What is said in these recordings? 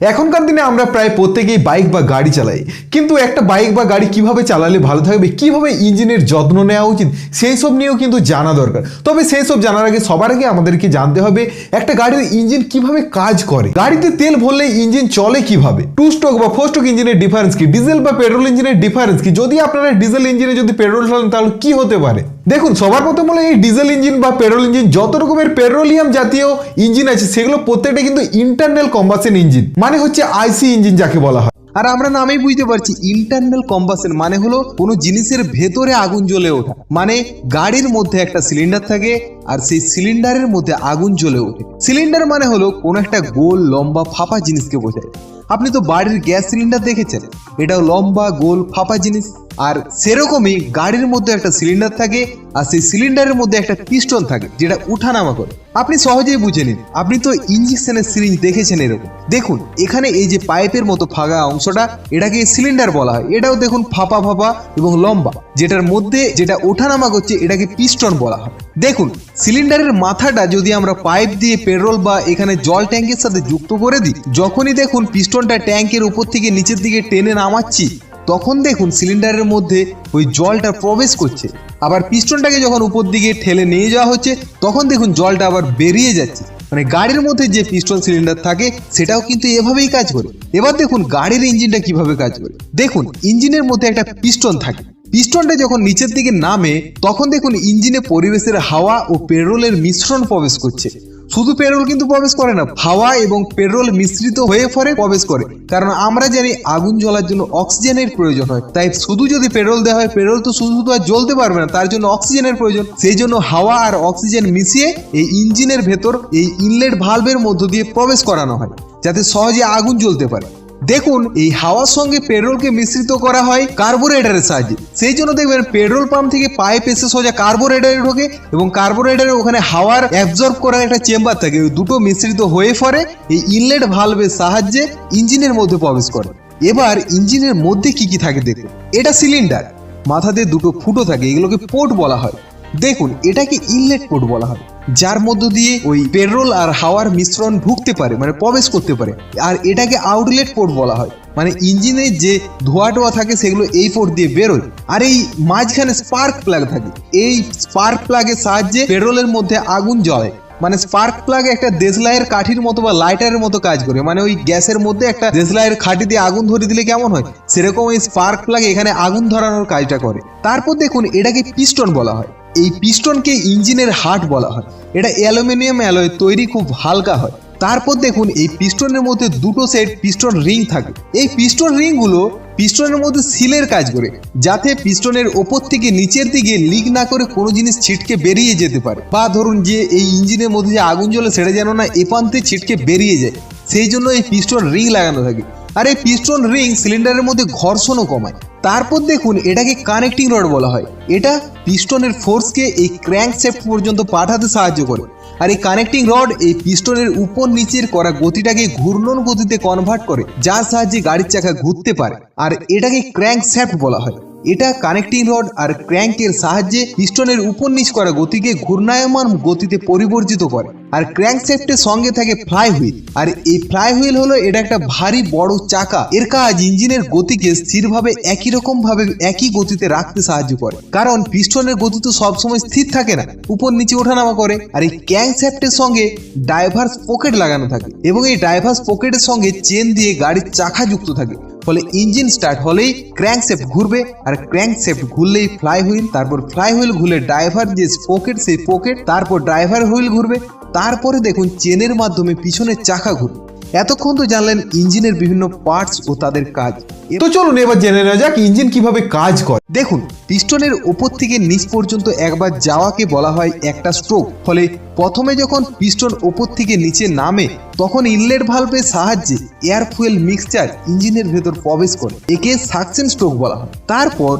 এখনকার দিনে আমরা প্রায় প্রত্যেকেই বাইক বা গাড়ি চালাই। কিন্তু একটা বাইক বা গাড়ি কীভাবে চালালে ভালো থাকবে, কীভাবে ইঞ্জিনের যত্ন নেওয়া উচিত, সেই সব নিয়েও কিন্তু জানা দরকার। তবে সেই সব জানার আগে সবার আগে আমাদেরকে জানতে হবে, একটা গাড়ির ইঞ্জিন কীভাবে কাজ করে? গাড়িতে তেল ভরলে ইঞ্জিন চলে কীভাবে? টু স্ট্রোক বা ফোর স্ট্রোক ইঞ্জিনের ডিফারেন্স কি? ডিজেল বা পেট্রোল ইঞ্জিনের ডিফারেন্স কি? যদি আপনারা ডিজেল ইঞ্জিনে যদি পেট্রোল চালান তাহলে কি হতে পারে? দেখুন, সবার প্রথম হলো এই ডিজেল ইঞ্জিন বা পেট্রোল ইঞ্জিন যত রকমের পেট্রোলিয়াম জাতীয় ইঞ্জিন আছে, সেগুলো প্রত্যেকটা কিন্তু ইন্টারনাল কম্বাসন ইঞ্জিন মানে হচ্ছে আইসি ইঞ্জিন যাকে বলা হয়। আর আমরা নামেই বুঝতে পারছি ইন্টারনাল কম্বাসন মানে হলো কোনো জিনিসের ভেতরে আগুন জ্বলে ওঠা মানে গাড়ির মধ্যে একটা সিলিন্ডার থাকে আর সেই সিলিন্ডারের মধ্যে আগুন জ্বলে ওঠে। সিলিন্ডার মানে হলো কোনো একটা গোল, লম্বা, ফাঁপা জিনিসকে বোঝায়। আপনি তো বাড়ির গ্যাস সিলিন্ডার দেখেছেন? এটাও লম্বা, গোল, ফাঁপা জিনিস। আর সেরকমই গাড়ির মধ্যে একটা সিলিন্ডার থাকে, আর সেই সিলিন্ডারের মধ্যে একটা পিস্টন থাকে, যেটা উঠানামা করে। আপনি সহজেই বুঝে নিন। আপনি তো ইঞ্জেকশনের সিরিঞ্জ দেখেছেন এরকম। দেখুন, এখানে এই যে পাইপের মতো ফাঁকা অংশটা, এটাকে সিলিন্ডার বলা হয়। এটাও দেখুন ফাঁপা ফাঁপা এবং লম্বা। যেটার মধ্যে যেটা ওঠানামা করছে, এটাকে পিস্টন বলা হয়। দেখুন সিলিন্ডারের মাথাটা যদি আমরা পাইপ দিয়ে পেট্রোল বা এখানে জল ট্যাঙ্কের সাথে যুক্ত করে দিই, যখনই দেখুন পিস্টনটা ট্যাঙ্কের উপর থেকে নিচের দিকে টেনে নামাচ্ছি তখন দেখুন সিলিন্ডারের মধ্যে ওই জলটা প্রবেশ করছে। আবার পিস্টনটাকে যখন উপর দিকে ঠেলে নিয়ে যাওয়া হচ্ছে, তখন দেখুন জলটা আবার বেরিয়ে যাচ্ছে। মানে গাড়ির মধ্যে যে পিস্টন সিলিন্ডার থাকে, সেটাও কিন্তু এভাবেই কাজ করে। এবার দেখুন গাড়ির ইঞ্জিনটা কীভাবে কাজ করে। দেখুন, ইঞ্জিনের মধ্যে একটা পিস্টন থাকে। পিস্টনটা যখন নিচের দিকে নামে, তখন দেখুন ইঞ্জিনে পরিবেশের হাওয়া ও পেট্রোলের মিশ্রণ প্রবেশ করছে। শুধু পেট্রোল কিন্তু প্রবেশ করে না, হাওয়া এবং পেট্রোল মিশ্রিত হয়ে পরে প্রবেশ করে। কারণ আমরা জানি আগুন জ্বলার জন্য অক্সিজেনের প্রয়োজন হয়। তাই শুধু যদি পেট্রোল দেওয়া হয় পেট্রোল তো শুধু শুধু আর জ্বলতে পারবে না, তার জন্য অক্সিজেনের প্রয়োজন। সেই জন্য হাওয়া আর অক্সিজেন মিশিয়ে এই ইঞ্জিনের ভেতর এই ইনলেট ভালভের মধ্য দিয়ে প্রবেশ করানো হয়, যাতে সহজে আগুন জ্বলতে পারে। দেখুন, এই হাওয়ার সঙ্গে পেট্রোলকে মিশ্রিত করা হয় কার্বোরেটরের সাহায্যে। সেই জন্য দেখবেন পেট্রোল পাম্প থেকে পাইপ এসে সোজা কার্বোরেটরে ঢোকে এবং কার্বোরেটরে ওখানে হাওয়ার অ্যাবজর্ব করার একটা চেম্বার থাকে। ওই দুটো মিশ্রিত হয়ে পরে এই ইনলেট ভালভের সাহায্যে ইঞ্জিনের মধ্যে প্রবেশ করে। এবার ইঞ্জিনের মধ্যে কি কি থাকে দেখুন। এটা সিলিন্ডার মাথাতে দুটো ফুটো থাকে, এগুলোকে পোর্ট বলা হয়। দেখুন, এটাকে ইনলেট পোর্ট বলা হয়। যার মধ্য দিয়ে ওই পেট্রোল আর হাওয়ার মিশ্রণ ঢুকতে পারে মানে প্রবেশ করতে পারে। আর এটাকে আউটলেট পোর্ট বলা হয়। মানে ইঞ্জিনের যে ধোয়া টোয়া থাকে, সেগুলো এই পোর্ট দিয়ে বেরোয়। আর এই মাঝখানে স্পার্ক প্লাগ থাকে। এই স্পার্ক প্লাগের সাহায্যে পেট্রোলের মধ্যে আগুন জ্বলে। মানে স্পার্ক প্লাগ একটা দেশলাইয়ের কাঠির মতো বা লাইটারের মতো কাজ করে। মানে ওই গ্যাসের মধ্যে একটা দেশলাইয়ের খাঁটি দিয়ে আগুন ধরে দিলে কেমন হয়? সেরকম ওই স্পার্ক প্লাগ এখানে আগুন ধরানোর কাজটা করে। তারপর দেখুন, এটাকে পিস্টন বলা হয়। এই পিস্টনকে ইঞ্জিনের হার্ট বলা হয়। এটা অ্যালুমিনিয়াম অ্যালয় তৈরি খুব হালকা হয়। তারপর দেখুন এই পিস্টনের মধ্যে দুটো সেট পিস্টন রিং থাকে। এই পিস্টন রিংগুলো পিস্টনের মধ্যে সিলের কাজ করে, যাতে পিস্টনের ওপর থেকে নিচের দিকে লিক না করে কোনো জিনিস ছিটকে বেরিয়ে যেতে পারে। বা ধরুন যে এই ইঞ্জিনের মধ্যে যে আগুন জ্বলে সেটা যেন না এ ছিটকে বেরিয়ে যায়। সেই জন্য এই পিস্টন রিং লাগানো থাকে। আর এই পিস্টন রিং সিলিন্ডারের মধ্যে ঘর্ষণও কমায়। তারপর দেখুন এটাকে কানেক্টিং রড বলা হয়। এটা পিস্টনের ফোর্সকে এই ক্র্যাঙ্ক সেফট পর্যন্ত পাঠাতে সাহায্য করে। আর এই কানেক্টিং রড এই পিস্টনের উপর নিচের করা গতিটাকে ঘূর্ণন গতিতে কনভার্ট করে, যার সাহায্যে গাড়ির চাকা ঘুরতে পারে। আর এটাকে ক্র্যাঙ্ক শ্যাফট বলা হয়। এটা কানেক্টিং রড আর ক্র্যাঙ্কের সাহায্যে পিস্টনের উপর নিচ করা গতিকে ঘূর্ণায়মান গতিতে পরিবর্তিত করে। আর ক্র্যাঙ্ক সেফটের সঙ্গে থাকে ফ্লাই হুইল আর এই ফ্লাই হুইল হলো এটা একটা ভারী বড় চাকা। এর কাজ ইঞ্জিনের গতিকে স্থিরভাবে একই রকম ভাবে একই গতিতে রাখতে সাহায্য করে। কারণ পিস্টনের গতি তো সবসময় স্থির থাকে না, উপর নিচে ওঠানামা করে। আর এই ক্র্যাঙ্ক সেফটের সঙ্গে ডাইভার্স পকেট লাগানো থাকে এবং এই ডাইভার্স পকেটের সঙ্গে চেন দিয়ে গাড়ির চাকা যুক্ত থাকে। ফলে ইঞ্জিন স্টার্ট হলেই ক্র্যাঙ্ক সেফট ঘুরবে আর ক্র্যাঙ্ক সেফট ঘুরলেই ফ্লাই হুইল তারপর ফ্লাই হুইল ঘুরলে ড্রাইভার যে পকেট সেই পকেট তারপর ড্রাইভার হুইল ঘুরবে তারপরে দেখুন চেনের মাধ্যমে পিছনের চাকা ঘুরবে এতক্ষণ তো জানলেন ইঞ্জিনের বিভিন্ন পার্টস ও তাদের কাজ। তো চলুন এবার জেনে নেওয়া যাক ইঞ্জিন কীভাবে কাজ করে। দেখুন পিস্টনের ওপর থেকে নিচ পর্যন্ত একবার যাওয়াকে বলা হয় একটা স্ট্রোক ফলে প্রথমে যখন পিস্টন ওপর থেকে নিচে নামে তখন ইনলেট ভালভের সাহায্যে এয়ার ফুয়েল মিক্সচার ইঞ্জিনের ভেতর প্রবেশ করে। একে সাকশন স্ট্রোক বলা হয়। তারপর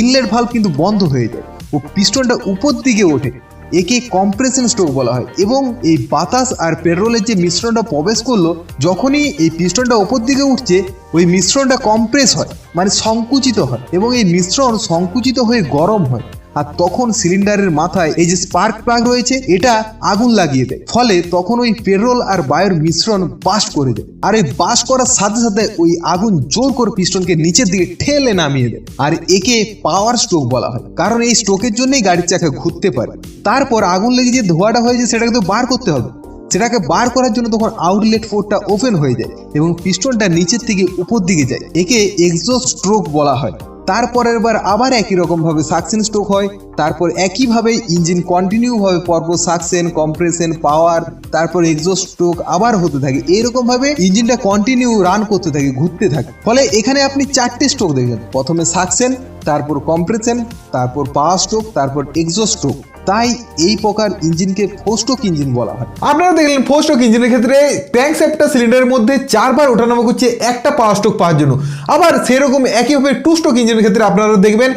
ইনলেট ভালভ কিন্তু বন্ধ হয়ে যায় ও পিস্টনটা উপর দিকে ওঠে। একে কম্প্রেশন স্ট্রোক বলা হয়। এবং এই বাতাস আর পেট্রোলের যে মিশ্রণটা প্রবেশ করল, যখনই এই পিস্টনটা ওপর দিকে উঠছে, ওই মিশ্রণটা কম্প্রেস হয় মানে সংকুচিত হয়। এবং এই মিশ্রণ সংকুচিত হয়ে গরম হয়। আর তখন সিলিন্ডারের মাথায় এই যে স্পার্ক প্লাগ রয়েছে, এটা আগুন লাগিয়ে দেয়। ফলে তখন ওই পেট্রোল আর বায়ুর মিশ্রণ বাস করে দেয়। আর এই বাস করার সাথে সাথে ওই আগুন জোর করে পিস্টনকে নিচের দিকে ঠেলে নামিয়ে দেয়। আর একে পাওয়ার স্ট্রোক বলা হয়। কারণ এই স্ট্রোকের জন্যই গাড়ির চাকা ঘুরতে পারে। তারপর আগুন লেগে যে ধোঁয়াটা হয়েছে, সেটাকে তো বার করতে হবে। সেটাকে বার করার জন্য তখন আউটলেট পোর্টটা ওপেন হয়ে যায় এবং পিস্টনটা নিচের থেকে উপর দিকে যায়। একে এক্সস্ট স্ট্রোক বলা হয়। তারপরের বার আবার একই রকমভাবে সাকসেন স্ট্রোক হয়। তারপর একইভাবে ইঞ্জিন কন্টিনিউভাবে পরপর সাকসেন কম্প্রেশন পাওয়ার তারপর এক্সস্ট স্ট্রোক আবার হতে থাকে। এরকম ভাবে ইঞ্জিনটা কন্টিনিউ রান করতে থাকে, ঘুরতে থাকে। ফলে এখানে আপনি চারটে স্ট্রোক দেখবেন প্রথমে সাকসেন তারপর কম্প্রেশন তারপর পাওয়ার স্ট্রোক তারপর এক্সস্ট স্ট্রোক তাই এই প্রকার ইঞ্জিনকে ফোস্টক ইঞ্জিন বলা হয়। আপনারা দেখলেন ফোর স্ট্রোক ইঞ্জিনের ক্ষেত্রে ট্যাঙ্ক সেপটা সিলিন্ডারের মধ্যে চারবার ওঠানামা করছে একটা পাওয়ার স্ট্রোক পাওয়ার জন্য। আবার সেরকম একইভাবে টু স্ট্রোক ইঞ্জিনের ক্ষেত্রে আপনারা দেখবেন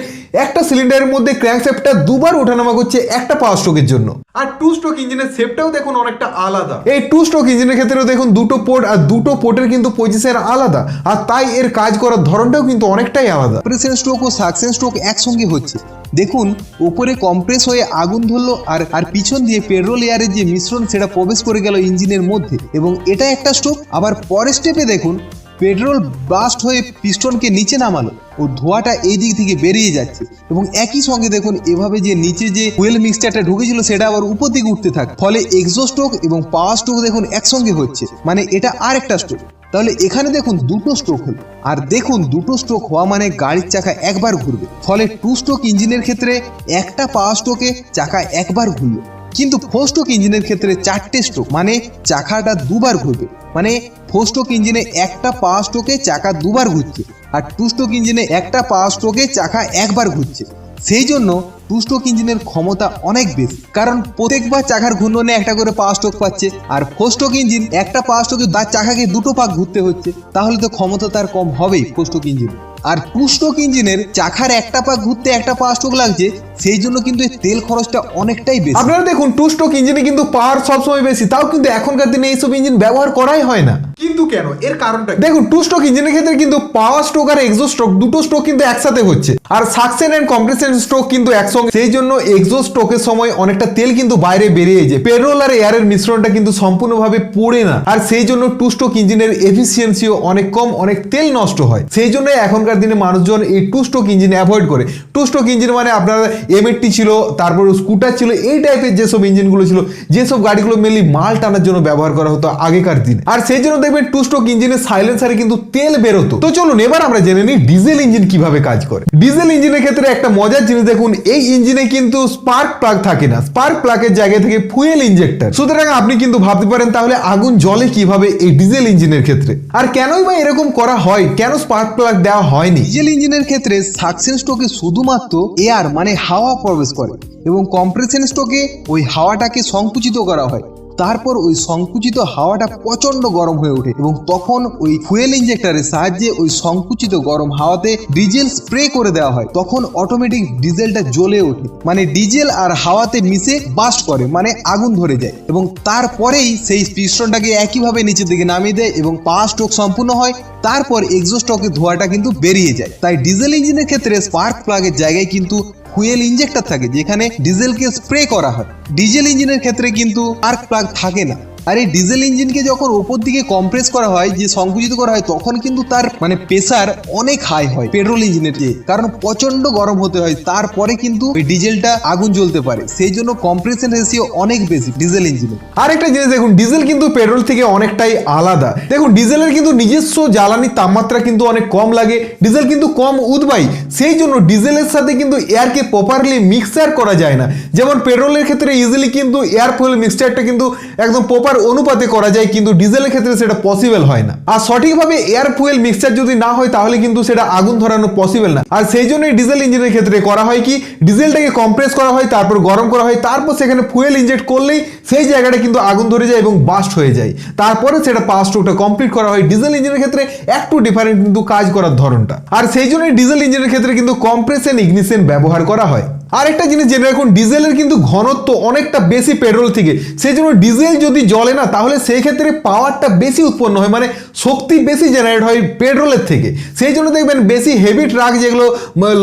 একটা সিলিন্ডারের মধ্যে ক্র্যাঙ্ক সেপটা দুবার ওঠানামা করছে একটা পাওয়ার স্ট্রোকের জন্য। আর টু স্ট্রোক ইঞ্জিনের সেপটাও দেখুন অনেকটা আলাদা। এই টু স্ট্রোক ইঞ্জিনের ক্ষেত্রেও দেখুন দুটো পোর্ট আর দুটো পোর্টের কিন্তু পজিশন আলাদা আর তাই এর কাজ করার ধরনটাও কিন্তু অনেকটাই আলাদা। কম্প্রেশন স্ট্রোক ও সাকশন স্ট্রোক একসঙ্গে হচ্ছে। দেখুন ওপরে কম্প্রেস হয়ে আগুন ধরলো আর আর পিছন দিয়ে পেট্রোল এয়ারের যে মিশ্রণ, সেটা প্রবেশ করে গেল ইঞ্জিনের মধ্যে। এবং এটা একটা স্টোভ আবার পরের স্টেপে দেখুন পেট্রোল ব্লাস্ট হয়ে পিস্টনকে নিচে নামালো ও ধোঁয়াটা এই দিক থেকে বেরিয়ে যাচ্ছে। এবং একই সঙ্গে দেখুন, এভাবে যে নিচে যে ফুয়েল মিক্সচারটা ঢুকেছিল, সেটা আবার উপর দিকে উঠতে থাকে। ফলে এক্সো স্ট্রোক এবং পাওয়ার স্ট্রোক দেখুন একসঙ্গে হচ্ছে। মানে এটা আর একটা স্ট্রোক তাহলে এখানে দেখুন দুটো স্ট্রোক হলো। আর দেখুন, দুটো স্ট্রোক হওয়া মানে গাড়ির চাকা একবার ঘুরবে। ফলে টু স্ট্রোক ইঞ্জিনের ক্ষেত্রে একটা পাওয়ার স্ট্রোকে চাকা একবার ঘুরবে কিন্তু ফোস্টোক ইঞ্জিনের ক্ষেত্রে চারটে স্ট্রোক মানে চাকাটা দুবার ঘুরবে। মানে ফোস্টোক ইঞ্জিনে একটা পাওয়ার স্ট্রোকে চাকা দুবার ঘুরছে, আর টু স্ট্রোক ইঞ্জিনে একটা পাওয়ার স্ট্রোকে চাকা একবার ঘুরছে। সেই জন্য টু স্ট্রোক ইঞ্জিনের ক্ষমতা অনেক বেশি। কারণ প্রত্যেকবার চাকার ঘূর্ণনে একটা করে পাওয়ার স্ট্রোক পাচ্ছে আর ফোর স্ট্রোক ইঞ্জিন একটা পাওয়ার স্ট্রোকে তার চাকাকে দুটো পাক ঘুরতে হচ্ছে তাহলে তো ক্ষমতা তার কম হবেই ফোর স্ট্রোক ইঞ্জিন আর টু স্ট্রোক ইঞ্জিনের চাকার একটা পাক ঘুরতে একটা পাওয়ার স্ট্রোক লাগছে সেই জন্য কিন্তু এই তেল খরচটা অনেকটাই বেশি। আপনারা দেখুন টু স্ট্রোক ইঞ্জিনে কিন্তু পাওয়ার সবসময় বেশি তাও কিন্তু এখনকার দিনে এইসব ইঞ্জিন ব্যবহার করাই হয় না। কিন্তু কেন? এর কারণটা দেখুন টু স্ট্রোক ইঞ্জিনের ক্ষেত্রে কিন্তু পাওয়ার স্ট্রোক আর এক্সো স্ট্রোক দুটো স্ট্রোক কিন্তু একসাথে হচ্ছে আর সাকশন এন্ড কম্প্রেশন স্ট্রোক কিন্তু একসঙ্গে সেই জন্য এক্সো স্ট্রোকের সময় অনেকটা তেল কিন্তু বাইরে বেরিয়ে যায়। পেট্রোল আর এয়ারের মিশ্রণটা কিন্তু সম্পূর্ণভাবে পড়ে না। আর সেই জন্য টু স্ট্রোক ইঞ্জিনের এফিসিয়েন্সিও অনেক কম, অনেক তেল নষ্ট হয়। সেই জন্য এখনকার দিনে মানুষজন এই টু স্ট্রোক ইঞ্জিন অ্যাভয়েড করে। টু স্ট্রোক ইঞ্জিন মানে আপনার এমএটি ছিল, তারপর স্কুটার ছিল, এই টাইপের যেসব ইঞ্জিনগুলো ছিল, যেসব গাড়িগুলো মেনলি মাল টানার জন্য ব্যবহার করা হতো আগেকার দিন। আর সেই জন্য দেখবেন টু স্ট্রোক ইঞ্জিনের সাইলেন্সারে কিন্তু তেল বেরোতো। তো চলুন, এবার আমরা জেনে নিই ডিজেল ইঞ্জিন কীভাবে কাজ করে। ডিজেল ইঞ্জিনের ক্ষেত্রে একটা মজার জিনিস দেখুন, এই ইঞ্জিনে কিন্তু স্পার্ক প্লাগ থাকে না। স্পার্ক প্লাগের জায়গায় থেকে ফুয়েল ইঞ্জেক্টর সুতরাং আপনি কিন্তু ভাবতে পারেন তাহলে আগুন জলে কীভাবে এই ডিজেল ইঞ্জিনের ক্ষেত্রে? আর কেনই বা এরকম করা হয়? কেন স্পার্ক প্লাগ দেওয়া হয়নি? ডিজেল ইঞ্জিনের ক্ষেত্রে সাকশন স্ট্রোকে শুধুমাত্র এয়ার মানে হাওয়া প্রবেশ করে এবং কম্প্রেশন স্ট্রোকে ওই হাওয়াটাকে সংকুচিত করা হয়। তারপর ওই সংকুচিত হাওয়াটা প্রচণ্ড গরম হয়ে ওঠে এবং তখন ওই ফুয়েল ইঞ্জেক্টরের সাহায্যে ওই সংকুচিত গরম হাওয়াতে ডিজেল স্প্রে করে দেওয়া হয়। তখন অটোমেটিক ডিজেলটা জ্বলে ওঠে। মানে ডিজেল আর হাওয়াতে মিশে বাস্ট করে মানে আগুন ধরে যায়। এবং তারপরেই সেই পিস্টনটাকে একইভাবে নিচের দিকে নামিয়ে দেয় এবং পাওয়ার স্ট্রোক সম্পূর্ণ হয়। তারপর এক্সোস্টকের ধোঁয়াটা কিন্তু বেরিয়ে যায়। তাই ডিজেল ইঞ্জিনের ক্ষেত্রে স্পার্ক প্লাগের জায়গায় কিন্তু ফুয়েল ইঞ্জেক্টর থাকে, যেখানে ডিজেলকে স্প্রে করা হয়। ডিজেল ইঞ্জিনের ক্ষেত্রে কিন্তু আর্ক প্লাগ থাকে না। আর এই ডিজেল ইঞ্জিনকে যখন ওপর দিকে কম্প্রেস করা হয়, যে সংকুচিত করা হয়, তখন কিন্তু তার মানে প্রেসার অনেক হাই হয় পেট্রোল ইঞ্জিনের চেয়ে। কারণ প্রচণ্ড গরম হতে হয়, তারপরে কিন্তু ওই ডিজেলটা আগুন জ্বলতে পারে। সেই জন্য কম্প্রেশন রেশিও অনেক বেশি ডিজেল ইঞ্জিনে আরেকটা জিনিস দেখুন ডিজেল কিন্তু পেট্রোল থেকে অনেকটাই আলাদা। দেখুন ডিজেলের কিন্তু নিজস্ব জ্বালানির তাপমাত্রা কিন্তু অনেক কম লাগে। ডিজেল কিন্তু কম উদ্বায়ী। সেই জন্য ডিজেলের সাথে কিন্তু এয়ারকে প্রপারলি মিক্সচার করা যায় না। যেমন পেট্রোলের ক্ষেত্রে ইজিলি কিন্তু এয়ার ফুয়েল মিক্সচারটা কিন্তু একদম প্রপার অনুপাতে করা যায়, কিন্তু ডিজেলের ক্ষেত্রে সেটা পসিবল হয় না। আর সঠিকভাবে এয়ার ফুয়েল মিক্সচার যদি না হয়, তাহলে কিন্তু সেটা আগুন ধরানো পসিবল না। আর সেই জন্যই ডিজেল ইঞ্জিনের ক্ষেত্রে করা হয় কি ডিজেলটাকে কম্প্রেস করা হয়, তারপর গরম করা হয়, তারপর সেখানে ফুয়েল ইনজেক্ট করলেই সেই জায়গাটা কিন্তু আগুন ধরে যায় এবং বাস্ট হয়ে যায়। তারপরে সেটা পাস স্ট্রোকটা কমপ্লিট করা হয়। ডিজেল ইঞ্জিনের ক্ষেত্রে একটু ডিফারেন্ট কিন্তু কাজ করার ধরনটা। আর সেই জন্যই ডিজেল ইঞ্জিনের ক্ষেত্রে কিন্তু কম্প্রেশন ইগনিশন ব্যবহার করা হয়। আরেকটা জিনিস জেনে রাখুন, ডিজেলের কিন্তু ঘনত্ব অনেকটা বেশি পেট্রোল থেকে। সেই জন্য ডিজেল যদি জলে না, তাহলে সেই ক্ষেত্রে পাওয়ারটা বেশি উৎপন্ন হয় মানে শক্তি বেশি জেনারেট হয় পেট্রোলের থেকে। সেই জন্য দেখবেন বেশি হেভি ট্রাক যেগুলো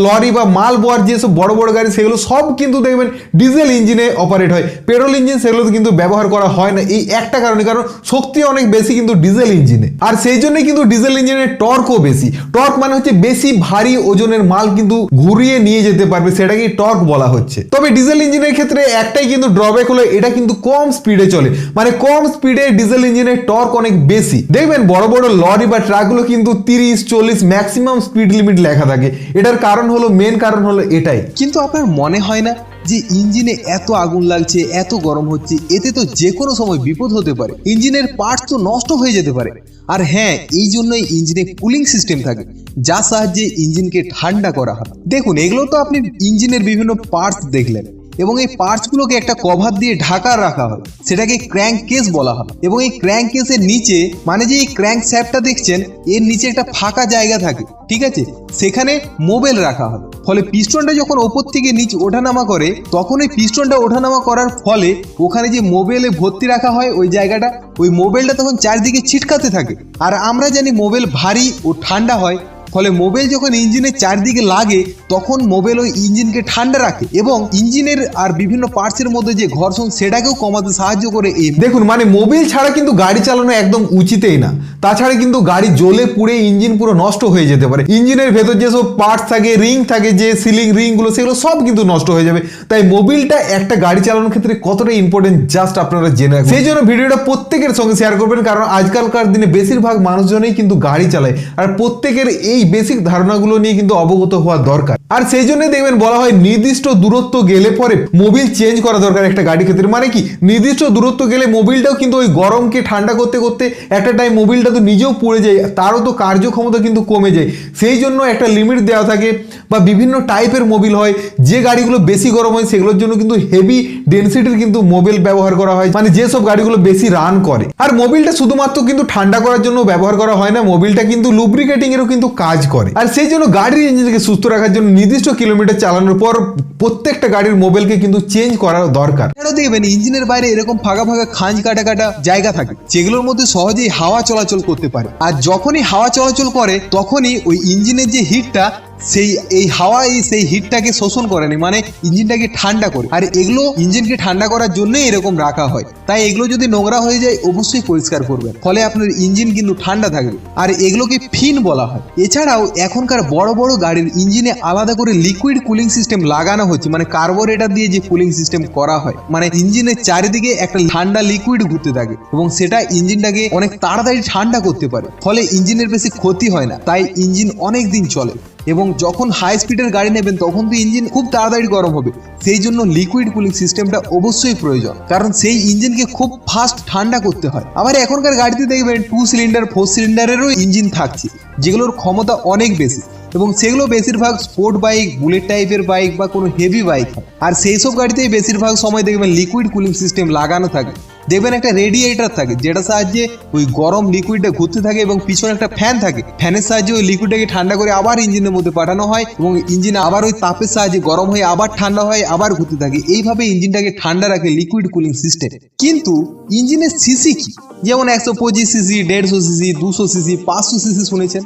লরি বা মাল বোয়ার যেসব বড় বড় গাড়ি, সেগুলো সব কিন্তু দেখবেন ডিজেল ইঞ্জিনে অপারেট হয়। পেট্রোল ইঞ্জিন সেগুলো কিন্তু ব্যবহার করা হয় না, এই একটা কারণে, কারণ শক্তি অনেক বেশি কিন্তু ডিজেল ইঞ্জিনে আর সেই জন্য কিন্তু ডিজেল ইঞ্জিনের টর্কও বেশি। টর্ক মানে হচ্ছে বেশি ভারী ওজনের মাল কিন্তু ঘুরিয়ে নিয়ে যেতে পারবে, সেটাকেই টর্ক বলা হচ্ছে। তবে ডিজেল ইঞ্জিনের ক্ষেত্রে একটাই কিন্তু ড্রব্যাক হলো, এটা কিন্তু কম স্পিডে চলে। মানে কম স্পিডে ডিজেল ইঞ্জিনের টর্ক অনেক বেশি। দেখবেন বড় বড় লরি বা ট্রাকগুলো কিন্তু তিরিশ, চল্লিশ ম্যাক্সিমাম স্পিড লিমিট লেখা থাকে। এটার কারণ হলো মেন কারণ হলো এটাই। কিন্তু আপনার মনে হয় না যে ইঞ্জিনে এত আগুন লাগছে, এত গরম হচ্ছে, এতে তো যে কোনো সময় বিপদ হতে পারে। ইঞ্জিনের পার্টস তো নষ্ট হয়ে যেতে পারে। আর হ্যাঁ এই জন্যই ইঞ্জিনে কুলিং সিস্টেম থাকে। যার সাহায্যে ইঞ্জিনকে ঠান্ডা করা হয়। দেখুন, এগুলো তো আপনি ইঞ্জিনের বিভিন্ন পার্টস দেখলেন এবং এই পার্টসগুলোকে একটা কভার দিয়ে ঢাকা রাখা হয়। সেটাকে ক্র্যাঙ্ক কেস বলা হয়। এবং এই ক্র্যাঙ্ক কেসের নিচে মানে যে এই ক্র্যাঙ্ক স্যাপটা দেখছেন, এর নিচে একটা ফাঁকা জায়গা থাকে, ঠিক আছে? সেখানে মোবাইল রাখা হয়। ফলে পিস্টনটা যখন ওপর থেকে নিচে ওঠানামা করে, তখন ওই পিস্টনটা ওঠানামা করার ফলে ওখানে যে মোবাইলে ভর্তি রাখা হয়, ওই জায়গাটা, ওই মোবাইলটা তখন চারদিকে ছিটকাতে থাকে। আর আমরা জানি মোবাইল ভারী ও ঠান্ডা হয় ফলে মোবাইল যখন ইঞ্জিনের চারদিকে লাগে, তখন মোবাইল ওই ইঞ্জিনকে ঠান্ডা রাখে এবং ইঞ্জিনের আর বিভিন্ন পার্টসের মধ্যে যে ঘর্ষণ, সেটাকেও কমাতে সাহায্য করে এই দেখুন মানে মোবিল ছাড়া কিন্তু গাড়ি চালানো একদম উচিতই না। তাছাড়া কিন্তু গাড়ি জ্বলে পুড়ে ইঞ্জিন পুরো নষ্ট হয়ে যেতে পারে। ইঞ্জিনের ভেতর যেসব পার্টস থাকে রিং থাকে, যে সিলিং রিংগুলো সেগুলো সব কিন্তু নষ্ট হয়ে যাবে। তাই মোবিলটা একটা গাড়ি চালানোর ক্ষেত্রে কতটা ইম্পর্টেন্ট জাস্ট আপনারা জেনে রাখুন। সেই জন্য ভিডিওটা প্রত্যেকের সঙ্গে শেয়ার করবেন, কারণ আজকালকার দিনে বেশিরভাগ মানুষজনই কিন্তু গাড়ি চালায়। আর প্রত্যেকের এই বেসিক ধারণাগুলো নিয়ে কিন্তু অবগত হওয়া দরকার। আর সেই জন্যই দেখবেন বলা হয় নির্দিষ্ট দূরত্ব গেলে পরে মোবিল চেঞ্জ করা দরকার একটা গাড়ি ক্ষেত্রে। মানে কি? নির্দিষ্ট দূরত্ব গেলে মোবিলটাও কিন্তু ওই গরমকে ঠান্ডা করতে করতে একটা টাইম মোবিলটা তো নিজেও পড়ে যায়, তারও তো কার্যক্ষমতা কিন্তু কমে যায়। সেই জন্য একটা লিমিট দেওয়া থাকে বা বিভিন্ন টাইপের মোবিল হয়, যে গাড়িগুলো বেশি গরম হয় সেগুলোর জন্য কিন্তু হেভি ডেনসিটির কিন্তু মোবিল ব্যবহার করা হয়। মানে যেসব গাড়িগুলো বেশি রান করে। আর মোবিলটা শুধুমাত্র কিন্তু ঠান্ডা করার জন্য ব্যবহার করা হয় না মোবিলটা কিন্তু লুব্রিকেটিং এরও কিন্তু কাজ করে। আর সেই জন্য গাড়ির ইঞ্জিনকে সুস্থ রাখার জন্য নির্দিষ্ট কিলোমিটার চালানোর পর প্রত্যেকটা গাড়ির মোবিলকে কিন্তু চেঞ্জ করা দরকার। দেখবেন ইঞ্জিনের বাইরে এরকম ফাঁকা ফাঁকা খাঁজ কাটা কাটা জায়গা থাকে, যেগুলোর মধ্যে সহজেই হাওয়া চলাচল করতে পারে। আর যখনই হাওয়া চলাচল করে, তখনই ওই ইঞ্জিনের যে হিটটা সেই, এই হাওয়া, এই সেই হিটটাকে শোষণ করেনি মানে ইঞ্জিনটাকে ঠান্ডা করে। আর এগুলো ইঞ্জিনকে ঠান্ডা করার জন্যই এরকম রাখা হয়। তাই এগুলো যদি নোংরা হয়ে যায়, অবশ্যই পরিষ্কার করবেন। ফলে আপনার ইঞ্জিন কিন্তু ঠান্ডা থাকবে। আর এগুলোকে ফিন বলা হয়। এছাড়াও এখনকার বড় বড় গাড়ির ইঞ্জিনে আলাদা করে লিকুইড কুলিং সিস্টেম লাগানো হচ্ছে মানে কার্বোরেটর দিয়ে যে কুলিং সিস্টেম করা হয় মানে ইঞ্জিনের চারিদিকে একটা ঠান্ডা লিকুইড ঘুরতে থাকে এবং সেটা ইঞ্জিনটাকে অনেক তাড়াতাড়ি ঠান্ডা করতে পারে, ফলে ইঞ্জিনের বেশি ক্ষতি হয় না, তাই ইঞ্জিন অনেক দিন চলে এবং যখন হাই স্পিডের গাড়ি নেবেন তখন তো ইঞ্জিন খুব তাড়াতাড়ি গরম হবে, সেই জন্য লিকুইড কুলিং সিস্টেমটা অবশ্যই প্রয়োজন, কারণ সেই ইঞ্জিনকে খুব ফাস্ট ঠান্ডা করতে হয়। আবার এখনকার গাড়িতে দেখবেন টু সিলিন্ডার ফোর সিলিন্ডারেরও ইঞ্জিন থাকছে, যেগুলোর ক্ষমতা অনেক বেশি এবং সেগুলো বেশিরভাগ স্পোর্ট বাইক বুলেট টাইপের বাইক বা কোনো হেভি বাইক আর সেই সব গাড়িতেই বেশিরভাগ সময় দেখবেন লিকুইড কুলিং সিস্টেম লাগানো থাকে। দেখবেন একটা রেডিয়েটার থাকে যেটা সাহায্যে ওই গরম লিকুইডটা ঘুরতে থাকে এবং পিছনে একটা ফ্যান থাকে। ফ্যানের সাহায্যে ওই লিকুইডটাকে ঠান্ডা করে আবার ইঞ্জিনের মধ্যে পাঠানো হয় এবং ইঞ্জিন আবার ওই তাপের সাহায্যে গরম হয়ে আবার ঠান্ডা হয়, আবার ঘুরতে থাকে। এইভাবে ইঞ্জিনটাকে ঠান্ডা রাখে লিকুইড কুলিং সিস্টেম কিন্তু ইঞ্জিনের সিসি কি? যেমন একশো পঁচিশ সিসি দেড়শো সিসি দুশো সিসি পাঁচশো সিসি শুনেছেন?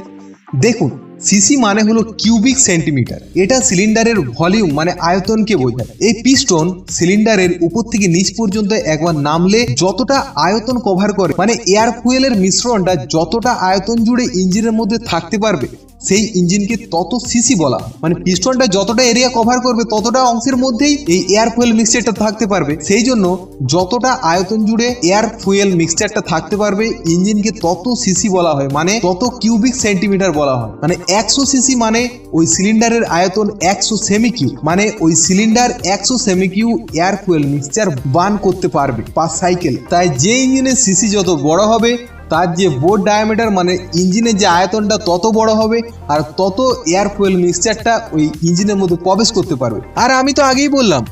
দেখুন সিসি মানে হলো কিউবিক সেন্টিমিটার এটা সিলিন্ডারের ভলিউম মানে আয়তনকে বোঝায়। এই পিস্টন সিলিন্ডারের উপর থেকে নিচ পর্যন্ত একবার নামলে যতটা আয়তন কভার করে মানে এয়ার ফুয়েলের মিশ্রণটা যতটা আয়তন জুড়ে ইঞ্জিনের মধ্যে থাকতে পারবে সেই ইঞ্জিনকে তত সিসি বলা মানে পিস্টনটা যতটা এরিয়া কভার করবে, ততটা অংশের মধ্যেই এই এয়ার ফুয়েল মিক্সচারটা থাকতে পারবে। সেই জন্য যতটা আয়তন জুড়ে এয়ার ফুয়েল মিক্সচারটা থাকতে পারবে, ইঞ্জিনকে তত সিসি বলা হয় মানে তত কিউবিক সেন্টিমিটার বলা হয়। মানে একশো সিসি মানে ওই সিলিন্ডারের আয়তন একশো সেমি কিউ মানে ওই সিলিন্ডার একশো cm cu air fuel mixture burn করতে পারবে পাঁচ সাইকেল তাই যে ইঞ্জিনের সিসি যত বড় হবে তার যে বোর্ড ডায়ামিটার মানে ইঞ্জিনের যে আয়তনটা তত বড় হবে আর তত এয়ার ফুয়েল মিক্সচারটা ওই ইঞ্জিনের মধ্যে প্রবেশ করতে পারবে। আর আমি তো আগেই বললাম,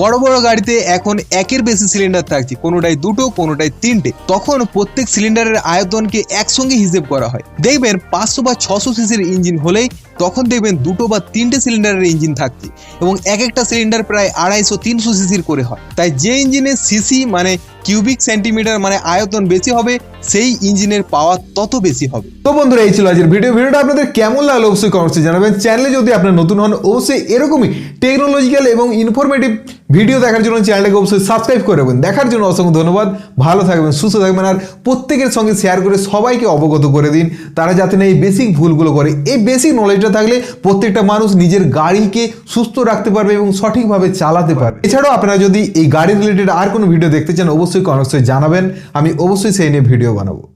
বড় বড় গাড়িতে এখন একের বেশি সিলিন্ডার থাকছে কোনোটাই দুটো কোনোটাই তিনটে। তখন প্রত্যেক সিলিন্ডারের আয়তনকে একসঙ্গে হিসেব করা হয়। দেখবেন পাঁচশো বা ছশো সিসির ইঞ্জিন হলেই তখন দেখবেন দুটো বা তিনটে সিলিন্ডারের ইঞ্জিন থাকছে এবং এক একটা সিলিন্ডার প্রায় আড়াইশো, তিনশো সিসির করে হয়। তাই যে ইঞ্জিনের সিসি মানে কিউবিক সেন্টিমিটার মানে আয়তন বেশি হবে, সেই ইঞ্জিনের পাওয়ার তত বেশি হবে। তো বন্ধুরা, এই ছিল আজকের ভিডিও। ভিডিওটা আপনাদের কেমন লাগল অবশ্যই কমেন্টসে জানাবেন। চ্যানেলে যদি আপনার নতুন হন, অবশ্যই এরকমই টেকনোলজিক্যাল এবং ইনফরমেটিভ ভিডিও দেখার জন্য চ্যানেলটাকে অবশ্যই সাবস্ক্রাইব করে রাখবেন। দেখার জন্য অসংখ্য ধন্যবাদ। ভালো থাকবেন, সুস্থ থাকবেন আর প্রত্যেকের সঙ্গে শেয়ার করে সবাইকে অবগত করে দিন। তারা যাতে না এই বেসিক ভুলগুলো করে। এই বেসিক নলেজটা থাকলে প্রত্যেকটা মানুষ নিজের গাড়িকে সুস্থ রাখতে পারবে এবং সঠিকভাবে চালাতে পারবে। এছাড়াও আপনারা যদি এই গাড়ি রিলেটেড আর কোনো ভিডিও দেখতে চান, অবশ্যই কমেন্টসে জানাবেন। আমি অবশ্যই সেই নিয়ে ভিডিও বানাবো।